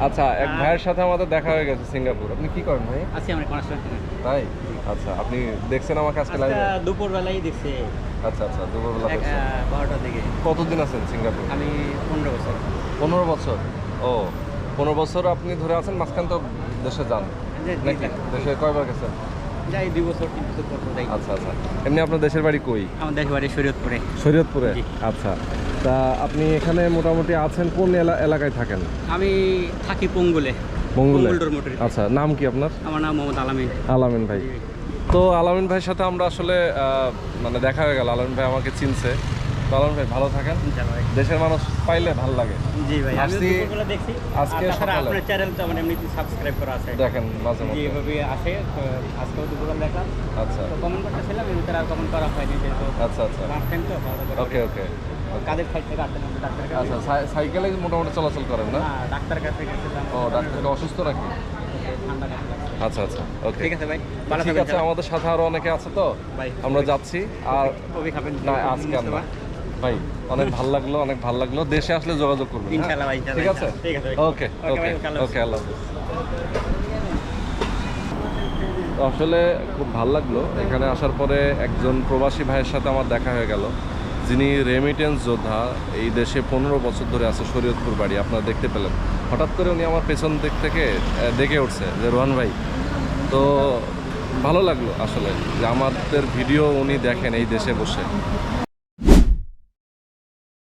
আচ্ছা এক হ্যাঁ। ভাইয়ের সাথে আমাদের দেখা হয়ে গেছে সিঙ্গাপুর। আপনি কি করেন ভাই? আসি আমরা কনস্ট্রাকশনে তাই? আচ্ছা আপনি দেখছেন আমাকে আজকে লাইভে দুপুর বেলায় দেখছি। আচ্ছা আচ্ছা দুপুরবেলা এক, দেখছেন। আহ, বারোটার দিকে। কতদিন আছেন সিঙ্গাপুর? আমি পনেরো বছর। পনেরো বছর? ও পনেরো বছর আপনি ধরে আছেন মাঝখান তো দেশে যান। দেশে কয়বার গেছেন? যাই দুই বছর তিন বছর পর পর যাই। আচ্ছা আচ্ছা। এমনি আপনার দেশের বাড়ি কই? আমার দেশের বাড়ি শরীয়তপুরে। শরীয়তপুরে? আচ্ছা। তা আপনি এখানে মোটামুটি আছেন কোন এলাকায় থাকেন? আমি থাকি পঙ্গুলে। পঙ্গুল। আচ্ছা নাম কি আপনার? আমার নাম মোহাম্মদ আলামিন। আলামিন ভাই। তো আলামিন ভাইয়ের সাথে আমরা আসলে আহ, মানে দেখা হয়ে গেল। আলামিন ভাই আমাকে চিনছে। আলামিন ভাই ভালো থাকেন। দেশের মানুষ পাইলে ভালো লাগে। জি ভাই আমি দুপুরবেলা দেখছি আজকে সকালে। আপনার চ্যানেল তো আমার এমনিতে সাবস্ক্রাইব করা আছে। দেখেন মাঝে এভাবে আসে তো আজকেও দুপুরবেলা দেখলাম। আচ্ছা। তো কমেন্ট করতেছিলাম ভিতরে আর কমেন্ট করা হয়নি যেহেতু আচ্ছা আচ্ছা। লাস্ট টাইম তো ওকে ওকে। কাদের সাইড থেকে আমরা কাছে? আচ্ছা সাইকেলে মোটামুটি চলাচল করেন না? ডাক্তার কাছে গেছিলাম। ও ডাক্তারকে অসুস্থ ঠান্ডা আচ্ছা আচ্ছা ওকে। ঠিক আছে ভাই ঠিক আছে আমাদের সাথে আরও অনেকে আছে তো? আমরা যাচ্ছি আর না আজকে না। ভাই অনেক ভালো লাগল অনেক ভালো লাগল। দেশে আসলে যোগাযোগ করবেন হ্যাঁ? ঠিক আছে। ওকে ওকে ওকে আল্লাহ আসলে খুব ভালো লাগল এখানে আসার পরে একজন প্রবাসী ভাইয়ের সাথে আমার দেখা হয়ে গেল। যিনি রেমিটেন্স যোদ্ধা এই দেশে পনেরো বছর ধরে আছে শরীয়তপুর বাড়ি আপনারা দেখতে পেলেন। হঠাৎ করে উনি আমার পেছন দিক থেকে ডেকে উঠছে যে রোহান ভাই। তো ভালো লাগল আসলে যে আমাদের ভিডিও উনি দেখেন এই দেশে বসে।